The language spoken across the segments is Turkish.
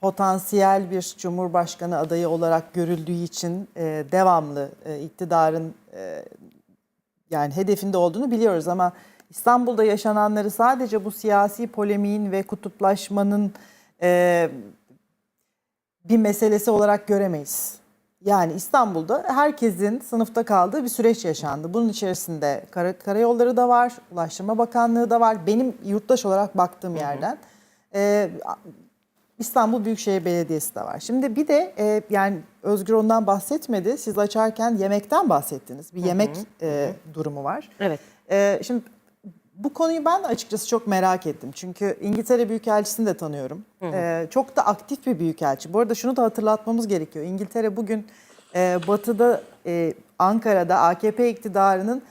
potansiyel bir cumhurbaşkanı adayı olarak görüldüğü için e, devamlı e, iktidarın e, yani hedefinde olduğunu biliyoruz ama İstanbul'da yaşananları sadece bu siyasi polemiğin ve kutuplaşmanın e, bir meselesi olarak göremeyiz. Yani İstanbul'da herkesin sınıfta kaldığı bir süreç yaşandı. Bunun içerisinde kara, karayolları da var, Ulaştırma Bakanlığı da var. Benim yurttaş olarak baktığım yerden e, İstanbul Büyükşehir Belediyesi de var. Şimdi bir de e, yani Özgür ondan bahsetmedi. Siz açarken yemekten bahsettiniz. Bir yemek e, durumu var. Evet. Ee, şimdi bu konuyu ben de açıkçası çok merak ettim. Çünkü İngiltere Büyükelçisi'ni de tanıyorum. Ee, çok da aktif bir büyükelçi. Bu arada şunu da hatırlatmamız gerekiyor. İngiltere bugün e, batıda, e, Ankara'da AKP iktidarının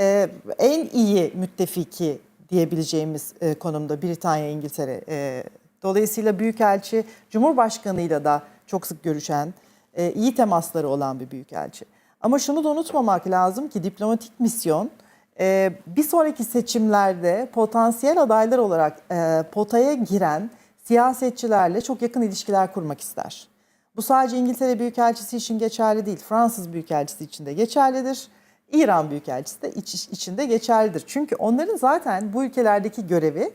e, en iyi müttefiki diyebileceğimiz e, konumda Britanya, İngiltere. E, dolayısıyla büyükelçi Cumhurbaşkanı'yla da çok sık görüşen, e, iyi temasları olan bir büyükelçi. Ama şunu da unutmamak lazım ki diplomatik misyon e, bir sonraki seçimlerde potansiyel adaylar olarak e, potaya giren siyasetçilerle çok yakın ilişkiler kurmak ister. Bu sadece İngiltere Büyükelçisi için geçerli değil, Fransız Büyükelçisi için de geçerlidir. İran Büyükelçisi de iç, içinde geçerlidir. Çünkü onların zaten bu ülkelerdeki görevi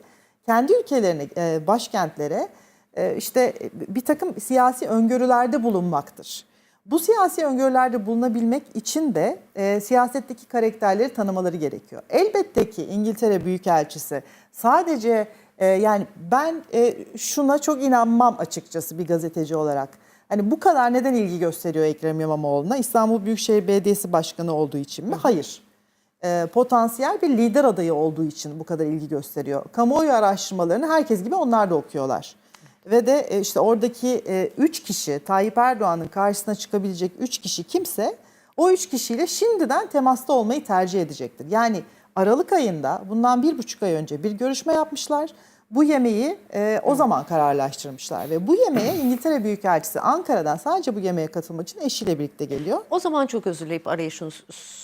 kendi ülkelerine, e, başkentlere e, işte bir takım siyasi öngörülerde bulunmaktır. Bu siyasi öngörülerde bulunabilmek için de e, siyasetteki karakterleri tanımaları gerekiyor. Elbette ki İngiltere Büyükelçisi sadece e, yani ben e, şuna çok inanmam açıkçası bir gazeteci olarak. Hani bu kadar neden ilgi gösteriyor Ekrem İmamoğlu'na? İstanbul Büyükşehir Belediyesi Başkanı olduğu için mi? Hayır. E, potansiyel bir lider adayı olduğu için bu kadar ilgi gösteriyor. Kamuoyu araştırmalarını herkes gibi onlar da okuyorlar. Ve de e, işte oradaki e, üç kişi Tayyip Erdoğan'ın karşısına çıkabilecek üç kişi kimse o üç kişiyle şimdiden temasta olmayı tercih edecektir. Yani Aralık ayında bundan bir buçuk ay önce bir görüşme yapmışlar. Bu yemeği e, o zaman kararlaştırmışlar ve bu yemeğe İngiltere Büyükelçisi Ankara'dan sadece bu yemeğe katılmak için eşiyle birlikte geliyor. O zaman çok özür dileyip araya şunu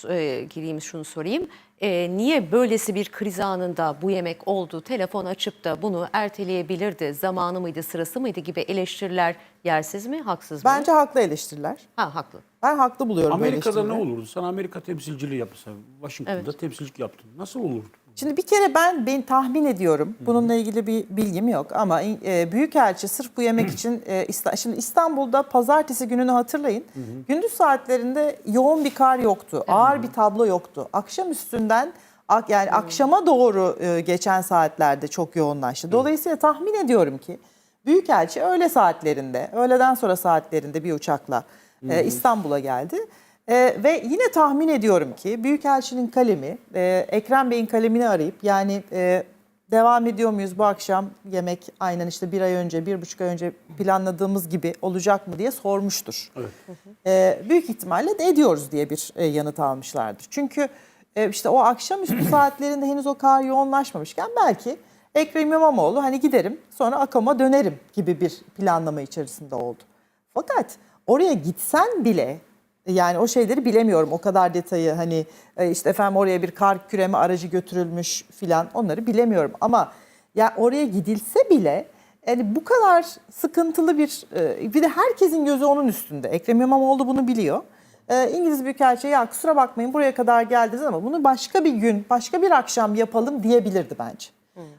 e, gireyim şunu sorayım. E, niye böylesi bir kriz anında bu yemek oldu, telefon açıp da bunu erteleyebilirdi, zamanı mıydı, sırası mıydı gibi eleştiriler yersiz mi, haksız mı? Bence haklı eleştiriler. Ha haklı. Ben haklı buluyorum bu Amerika'da ne eleştirileri. olurdu? Sen Amerika temsilciliği yapsan, Washington'da temsilcilik yaptın. Nasıl olurdu? Şimdi bir kere ben ben tahmin ediyorum. Bununla ilgili bir bilgim yok ama e, Büyükelçi sırf bu yemek için e, İsta- şimdi İstanbul'da pazartesi gününü hatırlayın. Gündüz saatlerinde yoğun bir kar yoktu. Ağır bir tablo yoktu. Akşam üstünden ak- yani akşama doğru e, geçen saatlerde çok yoğunlaştı. Dolayısıyla tahmin ediyorum ki Büyükelçi öğle saatlerinde, öğleden sonra saatlerinde bir uçakla e, İstanbul'a geldi. E, ve yine tahmin ediyorum ki Büyükelçinin kalemi, e, Ekrem Bey'in kalemini arayıp yani e, devam ediyor muyuz bu akşam yemek aynen işte bir ay önce, bir buçuk ay önce planladığımız gibi olacak mı diye sormuştur. Evet. E, büyük ihtimalle de ediyoruz diye bir e, yanıt almışlardır. Çünkü e, işte o akşamüstü saatlerinde henüz o kar yoğunlaşmamışken belki Ekrem İmamoğlu hani giderim sonra Akam'a dönerim gibi bir planlama içerisinde oldu. Fakat oraya gitsen bile yani o şeyleri bilemiyorum. O kadar detayı hani e, işte efendim oraya bir kar küreme aracı götürülmüş filan onları bilemiyorum. Ama ya oraya gidilse bile yani bu kadar sıkıntılı bir e, bir de herkesin gözü onun üstünde. Ekrem İmamoğlu bunu biliyor. E, İngiliz Büyükelçi ya kusura bakmayın buraya kadar geldiniz ama bunu başka bir gün, başka bir akşam yapalım diyebilirdi bence.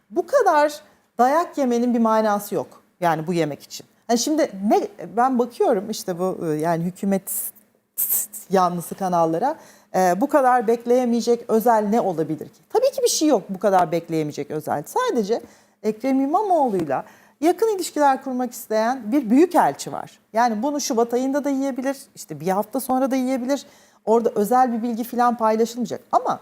Bu kadar dayak yemenin bir manası yok. Yani bu yemek için. Yani şimdi ne ben bakıyorum işte bu yani hükümet yanlısı kanallara e, bu kadar bekleyemeyecek özel ne olabilir ki? Tabii ki bir şey yok bu kadar bekleyemeyecek özel. Sadece Ekrem İmamoğlu'yla yakın ilişkiler kurmak isteyen bir büyük elçi var. Yani bunu Şubat ayında da yiyebilir, işte bir hafta sonra da yiyebilir. Orada özel bir bilgi falan paylaşılmayacak. Ama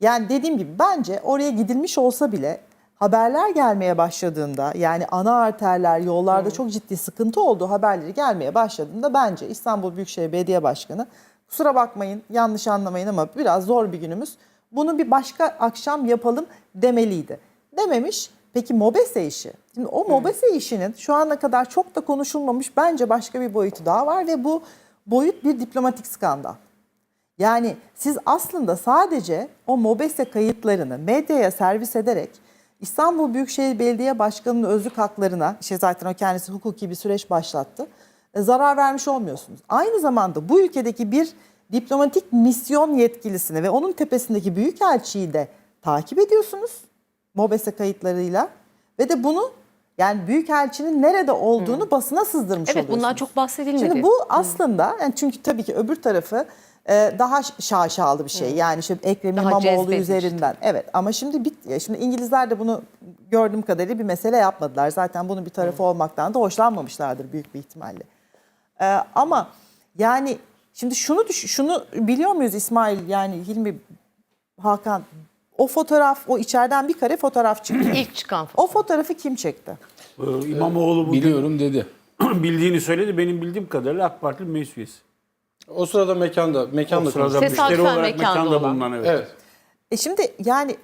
yani dediğim gibi bence oraya gidilmiş olsa bile haberler gelmeye başladığında yani ana arterler yollarda çok ciddi sıkıntı olduğu haberleri gelmeye başladığında bence İstanbul Büyükşehir Belediye Başkanı kusura bakmayın yanlış anlamayın ama biraz zor bir günümüz. Bunu bir başka akşam yapalım demeliydi. Dememiş. Peki MOBESE işi. Şimdi o MOBESE işinin şu ana kadar çok da konuşulmamış bence başka bir boyutu daha var ve bu boyut bir diplomatik skandal. Yani siz aslında sadece o MOBESE kayıtlarını medyaya servis ederek İstanbul Büyükşehir Belediye Başkanı'nın özlük haklarına, işte zaten o kendisi hukuki bir süreç başlattı. e, zarar vermiş olmuyorsunuz. Aynı zamanda bu ülkedeki bir diplomatik misyon yetkilisini ve onun tepesindeki büyükelçiyi de takip ediyorsunuz. MOBESE kayıtlarıyla ve de bunu yani büyükelçinin nerede olduğunu basına sızdırmış Evet bundan oluyorsunuz. çok bahsedilmedi. Şimdi bu aslında yani çünkü tabii ki öbür tarafı e, daha şaşalı bir şey. Yani şimdi Ekrem Daha İmamoğlu cezbedici. üzerinden. Evet ama şimdi bit ya şimdi İngilizler de bunu gördüğüm kadarıyla bir mesele yapmadılar. Zaten bunun bir tarafı olmaktan da hoşlanmamışlardır büyük bir ihtimalle. E, ama yani şimdi şunu düş şunu biliyor muyuz İsmail yani Hilmi Hakan o fotoğraf o içeriden bir kare fotoğraf çıktı. İlk çıkan fotoğraf. o fotoğrafı kim çekti? Ee, İmamoğlu bugün Biliyorum dedi. bildiğini söyledi. Benim bildiğim kadarıyla AK Partili meclis üyesi. O sırada mekanda, mekanda O sırada konuşuyor. müşteri Tesadüfen olarak mekanda mekanda olan. bulunan evet. Evet. E şimdi yani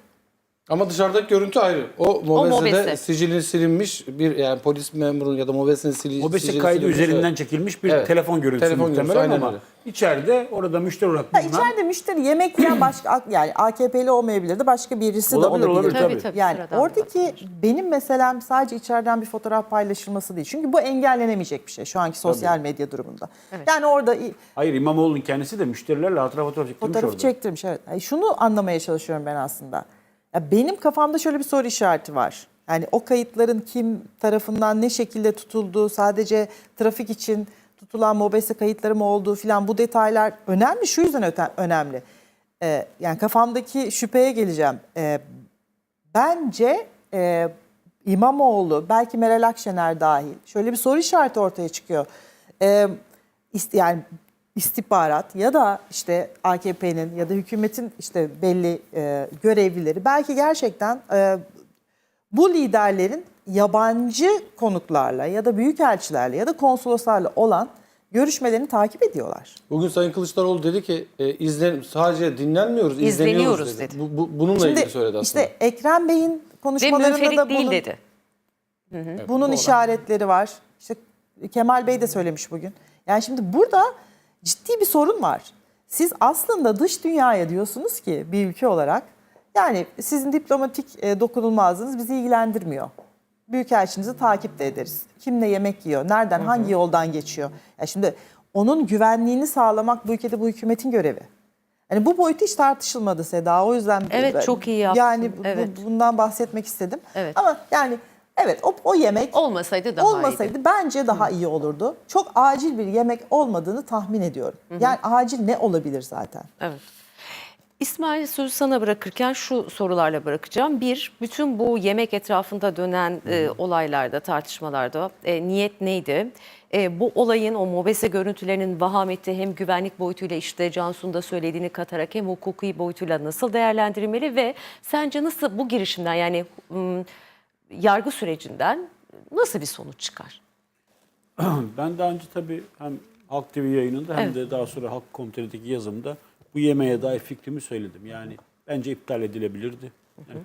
Ama dışarıdaki görüntü ayrı. O Mobese'de Mobese. sicili silinmiş bir yani polis memurunun ya da Mobese'nin sili, Mobese sicili kaydı silinmiş. üzerinden çekilmiş bir Evet. telefon görüntüsü Telefon görüntüsü, muhtemelen aynen ama öyle. içeride orada müşteri olarak Ya bulunan içeride müşteri yemek yiyen başka yani AKP'li olmayabilirdi. Başka birisi Olabilir, de olabilir. olabilir, Tabii, tabii, Yani sıradan oradaki benim meselem sadece içeriden bir fotoğraf paylaşılması değil. Çünkü bu engellenemeyecek bir şey şu anki sosyal medya durumunda. Yani orada i- Hayır İmamoğlu'nun kendisi de müşterilerle hatıra fotoğraf çektirmiş fotoğrafı orada. çektirmiş. Evet. Yani şunu anlamaya çalışıyorum ben aslında. Ya benim kafamda şöyle bir soru işareti var. Yani o kayıtların kim tarafından ne şekilde tutulduğu, sadece trafik için tutulan mobese kayıtları mı olduğu filan bu detaylar önemli. Şu yüzden öte- önemli. Ee, yani kafamdaki şüpheye geleceğim. Ee, bence e, İmamoğlu, belki Meral Akşener dahil şöyle bir soru işareti ortaya çıkıyor. Ee, yani istihbarat ya da işte AKP'nin ya da hükümetin işte belli e, görevlileri belki gerçekten e, bu liderlerin yabancı konuklarla ya da büyükelçilerle ya da konsoloslarla olan görüşmelerini takip ediyorlar. Bugün Sayın Kılıçdaroğlu dedi ki e, izlen, sadece dinlenmiyoruz, izleniyoruz, İzleniyoruz dedi. dedi. Bu, bu- bununla ilgili söyledi aslında. işte Ekrem Bey'in konuşmalarında da değil bunun, dedi. bunun işaretleri var. İşte Kemal Bey de söylemiş bugün. Yani şimdi burada ciddi bir sorun var. Siz aslında dış dünyaya diyorsunuz ki bir ülke olarak yani sizin diplomatik e, dokunulmazlığınız bizi ilgilendirmiyor. Büyükelçinizi takip de ederiz. Kimle yemek yiyor, nereden, hangi yoldan geçiyor. Ya şimdi onun güvenliğini sağlamak bu ülkede bu hükümetin görevi. Yani bu boyutu hiç tartışılmadı Seda. O yüzden Evet, çok iyi yaptın. Yani bu- Evet. bundan bahsetmek istedim. Evet. Ama yani evet o, o yemek Olmasaydı daha olmasaydı iyiydi. bence daha iyi olurdu. Çok acil bir yemek olmadığını tahmin ediyorum. Yani acil ne olabilir zaten? Evet. İsmail sözü sana bırakırken şu sorularla bırakacağım. Bir, bütün bu yemek etrafında dönen e, olaylarda, tartışmalarda e, niyet neydi? E, bu olayın, o mobese görüntülerinin vahameti hem güvenlik boyutuyla işte Cansu'nun da söylediğini katarak hem hukuki boyutuyla nasıl değerlendirilmeli ve sence nasıl bu girişimden yani ım, yargı sürecinden nasıl bir sonuç çıkar? Ben daha önce tabii hem Halk TV yayınında hem Evet. de daha sonra Halk Komitesi'ndeki yazımda bu yemeğe dair fikrimi söyledim. Yani bence iptal edilebilirdi. Yani